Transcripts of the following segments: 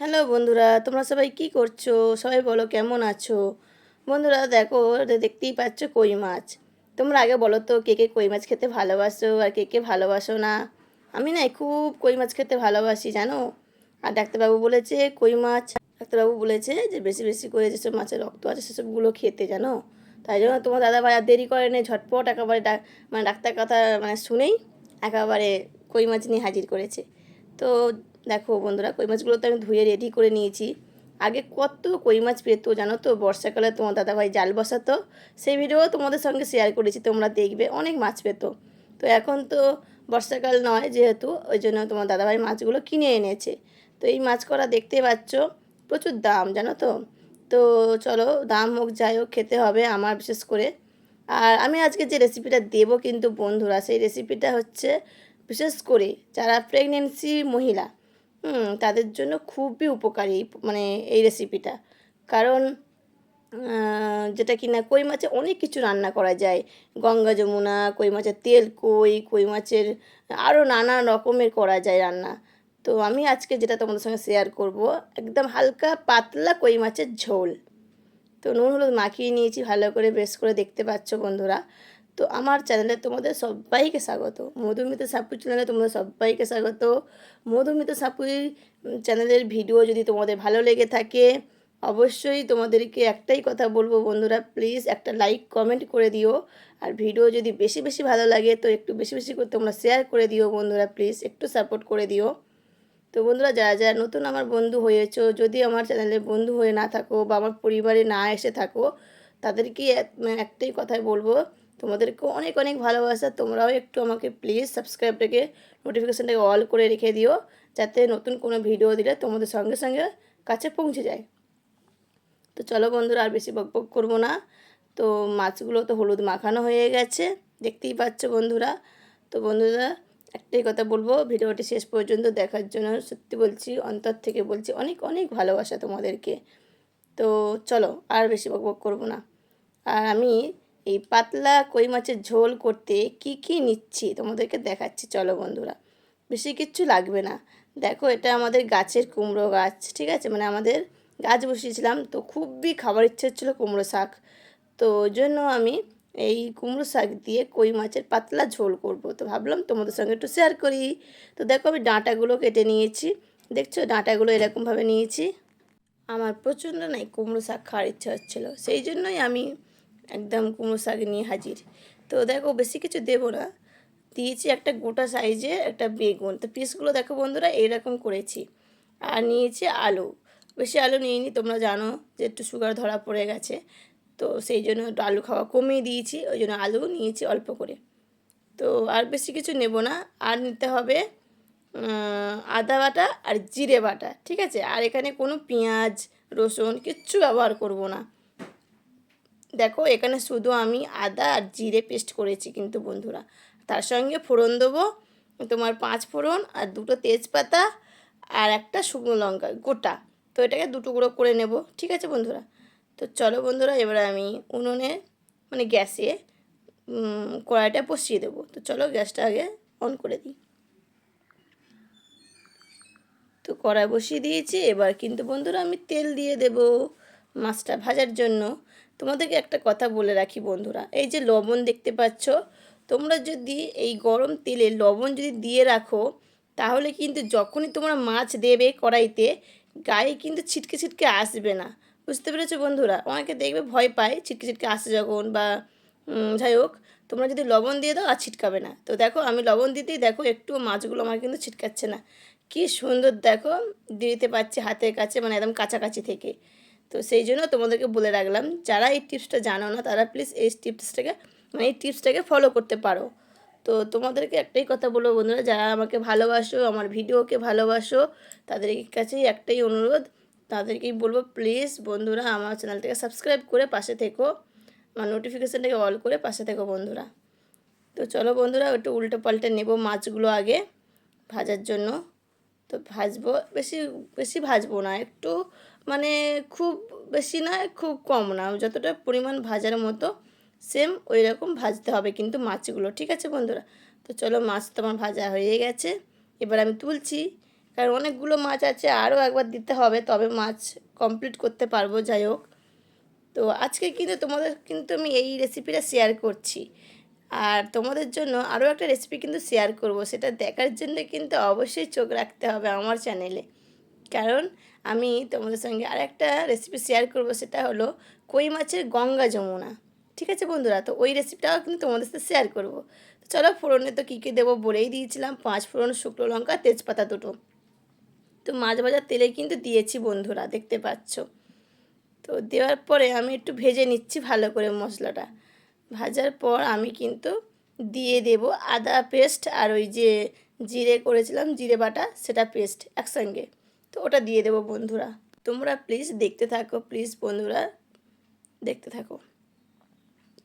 Hello বন্ধুরা, তোমরা সবাই কি করছ? সবাই বলো কেমন আছো? বন্ধুরা দেখো দেখতেই পাচ্ছ কই মাছ। তোমরা আগে বলো তো, কে কে কই মাছ খেতে ভালোবাসো আর কে কে ভালোবাসো না? আমি না খুব কই মাছ খেতে ভালোবাসি, জানো? আর ডাক্তারবাবু বলেছে কই মাছ, ডাক্তারবাবু বলেছে যে বেশি বেশি করে যেসব মাছের রক্ত আছে সেসবগুলো খেতে, জানো? তাই জন্য তোমার দাদা ভাই আর দেরি করেনি ঝটপট একেবারে মানে ডাক্তার কথা মানে শুনেই একেবারে কই মাছ নিয়ে হাজির করেছে। তো দেখো বন্ধুরা, কই মাছগুলো তো আমি ধুয়ে রেডি করে নিয়েছি। আগে কত কই মাছ পেতো জানো তো? বর্ষাকালে তোমার দাদাভাই জাল বসাতো। সেই ভিডিও তোমাদের সঙ্গে শেয়ার করেছি, তোমরা দেখবে, অনেক মাছ পেতো। তো এখন তো বর্ষাকাল নয় যেহেতু, ওই জন্য তোমার দাদাভাই মাছগুলো কিনে এনেছে। তো এই মাছ করা দেখতে পাচ্ছ, প্রচুর দাম জানো তো? তো চলো, দাম হোক যাই হোক, খেতে হবে আমার বিশেষ করে। আর আমি আজকে যে রেসিপিটা দেবো কিন্তু বন্ধুরা, সেই রেসিপিটা হচ্ছে, বিশেষ করে যারা প্রেগনেন্সি মহিলা তাদের জন্য খুবই উপকারী মানে এই রেসিপিটা কারণ যেটা কি না কই মাছে অনেক কিছু রান্না করা যায়। গঙ্গা যমুনা, কই মাছের তেল কই কই মাছের আরও নানা রকমের করা যায় রান্না। তো আমি আজকে যেটা তোমাদের সঙ্গে শেয়ার করব, একদম হালকা পাতলা কই মাছের ঝোল। তো নুন, হলুদ মাখিয়ে নিয়েছি, ভালো করে বেশ করে দেখতে পাচ্ছ বন্ধুরা। তো আমার চ্যানেলে তোমাদের সবাইকে স্বাগত। মধুমিতা সাপুর চ্যানেলে তোমাদের সবাইকে স্বাগত। মধুমিতা সাপুর চ্যানেলের ভিডিও যদি তোমাদের ভালো লেগে থাকে, অবশ্যই তোমাদেরকে একটাই কথা বলব বন্ধুরা প্লিজ একটা লাইক কমেন্ট করে দিও। আর ভিডিও যদি বেশি বেশি ভালো লাগে, তো একটু বেশি বেশি করে তোমরা শেয়ার করে দিও বন্ধুরা প্লিজ একটু সাপোর্ট করে দিও। তো বন্ধুরা, যারা যারা নতুন আমার বন্ধু হয়েছো, যদি আমার চ্যানেলে বন্ধু হয়ে না থাকো বা আমার পরিবারে না এসে থাকো, তাদেরকে এক- একটাই কথাই বলব তোমাদেরকে অনেক অনেক ভালোবাসা। তোমরাও একটু আমাকে প্লিজ সাবস্ক্রাইবটাকে নোটিফিকেশানটাকে অল করে রেখে দিও, যাতে নতুন কোনো ভিডিও দিলে তোমাদের সঙ্গে সঙ্গে কাছে পৌঁছে যায়। তো চলো বন্ধুরা, আর বেশি বকবক করব না। তো মাছগুলো তো হলুদ মাখানো হয়ে গেছে, দেখতেই পাচ্ছ বন্ধুরা। তো বন্ধুরা, একটাই কথা বলব, ভিডিওটি শেষ পর্যন্ত দেখার জন্য সত্যি বলছি, অন্তর থেকে বলছি, অনেক অনেক ভালোবাসা তোমাদেরকে। তো চলো, আর বেশি বকবক করব না। আর আমি এই পাতলা কই মাছের ঝোল করতে কি কি নিচ্ছি তোমাদেরকে দেখাচ্ছি, চলো বন্ধুরা। বেশি কিচ্ছু লাগবে না। দেখো, এটা আমাদের গাছের কুমড়ো গাছ, ঠিক আছে? মানে আমাদের গাছ বসিয়েছিলাম, তো খুবই খাবার ইচ্ছে হচ্ছিল কুমড়ো শাক। তো জন্য আমি এই কুমড়ো শাক দিয়ে কই মাছের পাতলা ঝোল করব। তো ভাবলাম তোমাদের সঙ্গে একটু শেয়ার করি। তো দেখো, আমি ডাঁটাগুলো কেটে নিয়েছি। দেখছ, ডাঁটাগুলো এরকমভাবে নিয়েছি। আমার প্রচণ্ড নাই কুমড়ো শাক খাওয়ার ইচ্ছা হচ্ছিল। সেই জন্যই আমি একদম কুমড়ো শাক নিয়ে হাজির। তো দেখো বেশি কিছু দেবো না। দিয়েছি একটা গোটা সাইজে একটা বেগুন। তো পিসগুলো দেখো বন্ধুরা এরকম করেছি। আর নিয়েছি আলু। বেশি আলু নিইনি, তোমরা জানো যে একটু সুগার ধরা পড়ে গেছে। তো সেই জন্য একটু আলু খাওয়া কমিয়ে দিয়েছি, ওই জন্য আলু নিয়েছি অল্প করে। তো আর বেশি কিছু নেব না। আর নিতে হবে আদা বাটা আর জিরে বাটা, ঠিক আছে? আর এখানে কোনো পেঁয়াজ, রসুন কিচ্ছু ব্যবহার করব না। দেখো, এখানে শুধু আমি আদা আর জিরে পেস্ট করেছি কিন্তু বন্ধুরা। তার সঙ্গে ফোড়ন দেবো, তোমার পাঁচ ফোড়ন আর দুটো তেজপাতা আর একটা শুকনো লঙ্কা, গোটা। তো এটাকে দু টুকরো করে নেব, ঠিক আছে বন্ধুরা? তো চলো বন্ধুরা, এবার আমি উনুনে মানে গ্যাসে কড়াইটা বসিয়ে দেবো। তো চলো গ্যাসটা আগে অন করে দিই। তো কড়াই বসিয়ে দিয়েছি, এবার কিন্তু বন্ধুরা আমি তেল দিয়ে দেব মাছটা ভাজার জন্য। তোমাদেরকে একটা কথা বলে রাখি বন্ধুরা। এই যে লবণ দেখতে পাচ্ছ, তোমরা যদি এই গরম তেলে লবণ যদি দিয়ে রাখো, তাহলে কিন্তু যখনই তোমরা মাছ দেবে কড়াইতে, গায়ে কিন্তু ছিটকে ছিটকে আসবে না। বুঝতে পেরেছ বন্ধুরা? অনেকে দেখবে ভয় পায় ছিটকে ছিটকে আসে যখন বা যাই হোক, তোমরা যদি লবণ দিয়ে দাও আর ছিটকাবে না। তো দেখো, আমি লবণ দিতেই দেখো একটু মাছগুলো আমার কিন্তু ছিটকাচ্ছে না। কি সুন্দর দেখো, দিতে পারছি হাতের কাছে মানে একদম কাছাকাছি থেকে। তো সেই জন্য তোমাদেরকে বলে রাখলাম, যারা এই টিপসটা জানো না, তারা প্লিজ এই টিপসটাকে মানে এই টিপসটাকে ফলো করতে পারো। তো তোমাদেরকে একটাই কথা বলব বন্ধুরা, যারা আমাকে ভালোবাসো, আমার ভিডিওকে ভালোবাসো তাদের কাছেই একটাই অনুরোধ, তাদেরকেই বলব প্লিজ বন্ধুরা আমার চ্যানেলটাকে সাবস্ক্রাইব করে পাশে থেকো, আমার নোটিফিকেশানটাকে অল করে পাশে থেকো বন্ধুরা। তো চলো বন্ধুরা, একটু উল্টো পাল্টে নেব মাছগুলো আগে ভাজার জন্য। তো ভাজবো, বেশি বেশি ভাজবো না, একটু মানে খুব বেশি না, খুব কম না। যতটা পরিমাণ ভাজার মতো সেম ওই রকম ভাজতে হবে কিন্তু মাছগুলো, ঠিক আছে বন্ধুরা? তো চলো মাছ তো আমার ভাজা হয়ে গেছে। এবার আমি তুলছি, কারণ অনেকগুলো মাছ আছে, আরও একবার দিতে হবে, তবে মাছ কমপ্লিট করতে পারব, যাই হোক। তো আজকে কিন্তু তোমাদের, কিন্তু আমি এই রেসিপিটা শেয়ার করছি। আর তোমাদের জন্য আরও একটা রেসিপি কিন্তু শেয়ার করব, সেটা দেখার জন্য কিন্তু অবশ্যই চোখ রাখতে হবে আমার চ্যানেলে কারণ আমি তোমাদের সঙ্গে আর একটা রেসিপি শেয়ার করব, সেটা হলো কই মাছের গঙ্গা যমুনা। ঠিক আছে বন্ধুরা? তো ওই রেসিপিটাও কিন্তু তোমাদের সাথে শেয়ার করব। তো চলো ফোড়নে তো কী কী দেবো বলেই দিয়েছিলাম। পাঁচ ফোড়ন, শুকনো লঙ্কা, তেজপাতা দুটো। তো মাছ ভাজার তেলে কিন্তু দিয়েছি বন্ধুরা, দেখতে পাচ্ছ। তো দেওয়ার পরে আমি একটু ভেজে নিচ্ছি ভালো করে মশলাটা। ভাজার পর আমি কিন্তু দিয়ে দেব আদা পেস্ট আর ওই যে জিরে করেছিলাম, জিরে বাটা, সেটা পেস্ট একসঙ্গে। তো ওটা দিয়ে দেবো বন্ধুরা। তোমরা প্লিজ দেখতে থাকো প্লিজ বন্ধুরা দেখতে থাকো।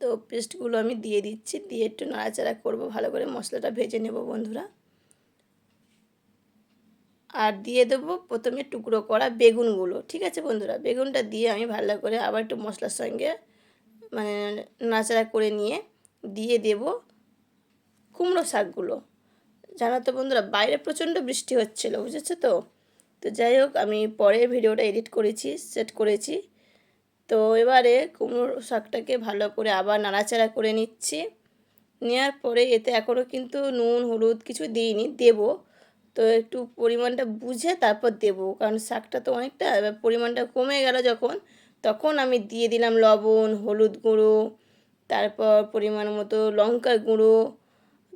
তো পেস্টগুলো আমি দিয়ে দিচ্ছি, দিয়ে একটু নাড়াচাড়া করব, ভালো করে মশলাটা ভেজে নেব বন্ধুরা। আর দিয়ে দেবো প্রথমে টুকরো করা বেগুনগুলো, ঠিক আছে বন্ধুরা? বেগুনটা দিয়ে আমি ভালো করে আবার একটু মশলার সঙ্গে মানে নাড়াচাড়া করে নিয়ে দিয়ে দেব কুমড়ো শাকগুলো। জানো তো বন্ধুরা, বাইরে প্রচণ্ড বৃষ্টি হচ্ছিল, বুঝেছ তো? তো যাই হোক, আমি পরে ভিডিওটা এডিট করেছি সেট করেছি। তো এবারে কুমড়ো শাকটাকে ভালো করে আবার নাড়াচাড়া করে নিচ্ছি। নেওয়ার পরে এতে এখনও কিন্তু নুন, হলুদ কিছু দিইনি, দেবো। তো একটু পরিমাণটা বুঝে তারপর দেবো, কারণ শাকটা তো অনেকটা, এবার পরিমাণটা কমে গেল যখন, তখন আমি দিয়ে দিলাম লবণ, হলুদ গুঁড়ো, তারপর পরিমাণ মতো লঙ্কার গুঁড়ো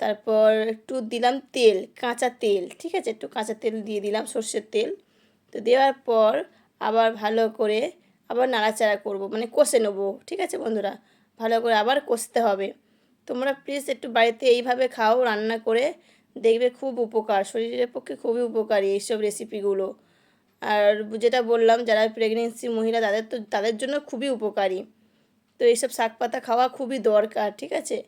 তারপর একটু দিলাম তেল, কাঁচা তেল, ঠিক আছে? একটু কাঁচা তেল দিয়ে দিলাম, সর্ষের তেল। তো দেওয়ার পর আবার ভালো করে আবার নাড়াচাড়া করব মানে কষে নেব, ঠিক আছে বন্ধুরা? ভালো করে আবার কষতে হবে। তোমরা প্লিজ একটু বাড়িতে এইভাবে খাও, রান্না করে দেখবে খুব উপকার। শরীরের পক্ষে খুবই উপকারী এইসব রেসিপিগুলো আর যেটা বললাম, যারা প্রেগনেন্সি মহিলা, তাদের তো, তাদের জন্য খুবই উপকারী। তো এইসব শাক পাতা খাওয়া খুবই দরকার, ঠিক আছে?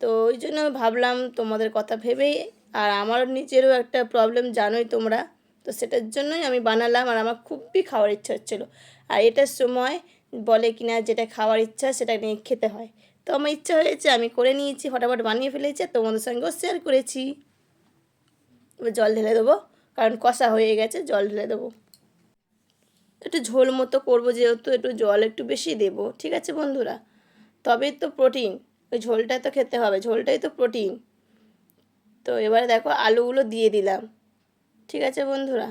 তো ওই জন্য ভাবলাম তোমাদের কথা ভেবেই, আর আমার নিজেরও একটা প্রবলেম জানোই তোমরা, তো সেটার জন্যই আমি বানালাম, আর আমার খুবই খাওয়ার ইচ্ছা হচ্ছিল। আর এটার সময় বলে কিনা যেটা খাওয়ার ইচ্ছা সেটা নিয়ে খেতে হয়। তো আমার ইচ্ছা হয়েছে, আমি করে নিয়েছি, ফটাফট বানিয়ে ফেলেছি, আর তোমাদের সঙ্গেও শেয়ার করেছি। এবার জল ঢেলে দেবো, কারণ কষা হয়ে গেছে, জল ঢেলে দেবো। একটু ঝোল মতো করব, যেহেতু একটু জল একটু বেশি দেবো, ঠিক আছে বন্ধুরা? তবেই তো প্রোটিন ওই ঝোলটা তো খেতে হবে, ঝোলটাই তো প্রোটিন তো এবারে দেখো আলুগুলো দিয়ে দিলাম। ঠিক আছে বন্ধুরা?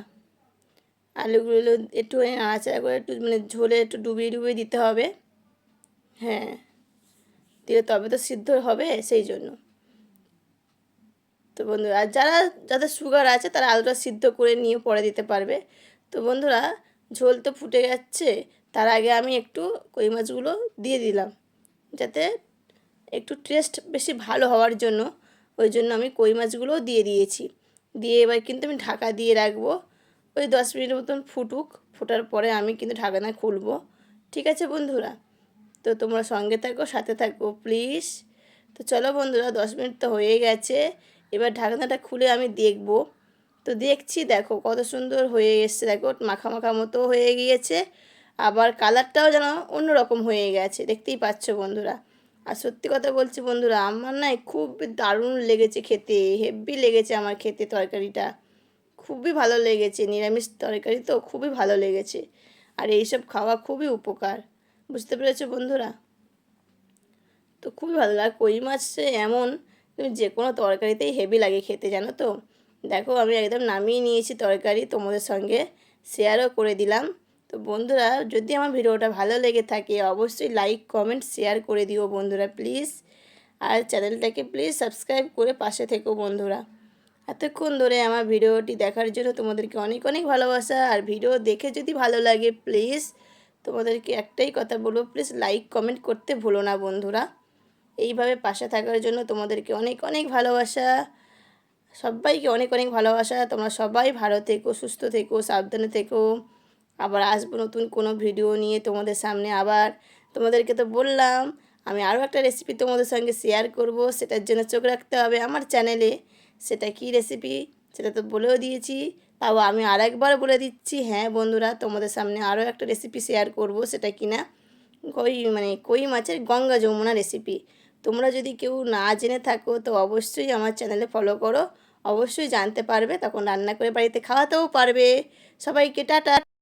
আলুগুলো একটু নাড়াচাড়া করে একটু মানে ঝোলে একটু ডুবিয়ে ডুবিয়ে দিতে হবে। হ্যাঁ দিলে তবে তো সিদ্ধ হবে সেই জন্য। তো বন্ধুরা, আর যারা, যাদের সুগার আছে তারা আলুটা সিদ্ধ করে নিয়ে পরে দিতে পারবে। তো বন্ধুরা, ঝোল তো ফুটে যাচ্ছে, তার আগে আমি একটু কই মাছগুলো দিয়ে দিলাম। যাতে একটু টেস্ট বেশি ভালো হওয়ার জন্য, ওই জন্য আমি কই মাছগুলোও দিয়ে দিয়েছি। দিয়ে এবার কিন্তু আমি ঢাকা দিয়ে রাখব। ওই দশ মিনিট মতন ফুটুক, ফোটার পরে আমি কিন্তু ঢাকানা খুলবো। ঠিক আছে বন্ধুরা? তো তোমরা সঙ্গে থাকো, সাথে থাকো প্লিজ তো চলো বন্ধুরা, দশ মিনিট তো হয়ে গেছে। এবার ঢাকনাটা খুলে আমি দেখব। তো দেখছি, দেখো কত সুন্দর হয়ে এসছে। দেখো মাখা মাখা মতো হয়ে গিয়েছে। আবার কালারটাও যেন অন্যরকম হয়ে গেছে। দেখতেই পাচ্ছ বন্ধুরা? আর সত্যি কথা বলছি বন্ধুরা, আমার না খুব দারুণ লেগেছে খেতে হেভি লেগেছে আমার খেতে তরকারিটা। খুবই ভালো লেগেছে, নিরামিষ তরকারি তো খুবই ভালো লেগেছে। আর এইসব খাওয়া খুবই উপকার, বুঝতে পেরেছ বন্ধুরা? তো খুবই ভালো লাগে। কই মাছ এমন, তুমি যে কোনো তরকারিতেই হেভি লাগে খেতে, জানো তো? দেখো আমি একদম নামিয়ে নিয়েছি তরকারি, তোমাদের সঙ্গে শেয়ারও করে দিলাম। তো বন্ধুরা, যদি আমার ভিডিওটা ভালো লেগে থাকে, অবশ্যই লাইক কমেন্ট শেয়ার করে দিও বন্ধুরা প্লিজ আর চ্যানেলটাকে প্লিজ সাবস্ক্রাইব করে পাশে থেকো বন্ধুরা। এতক্ষণ ধরে আমার ভিডিওটি দেখার জন্য তোমাদেরকে অনেক অনেক ভালোবাসা। আর ভিডিও দেখে যদি ভালো লাগে প্লিজ তোমাদেরকে একটাই কথা বলব প্লিজ লাইক কমেন্ট করতে ভুলো না বন্ধুরা। এইভাবে পাশে থাকার জন্য তোমাদেরকে অনেক অনেক ভালোবাসা। সবাইকে অনেক অনেক ভালোবাসা। তোমরা সবাই ভালো থেকো, সুস্থ থেকো, সাবধানে থেকো। আবার আসব নতুন কোনো ভিডিও নিয়ে তোমাদের সামনে আবার। তোমাদেরকে তো বললাম, আমি আরও একটা রেসিপি তোমাদের সঙ্গে শেয়ার করব, সেটার জন্য চোখ রাখতে হবে আমার চ্যানেলে সেটা কি রেসিপি সেটা তো বলেও দিয়েছি, তাও আমি আরেকবার বলে দিচ্ছি হ্যাঁ বন্ধুরা, তোমাদের সামনে আরও একটা রেসিপি শেয়ার করব, সেটা কি না কই মানে কই মাছের গঙ্গা যমুনা রেসিপি তোমরা যদি কেউ না জেনে থাকো, তো অবশ্যই আমার চ্যানেলে ফলো করো। অবশ্যই জানতে পারবে, তখন রান্না করে বাড়িতে খাওয়াতেও পারবে। সবাইকে টাটা।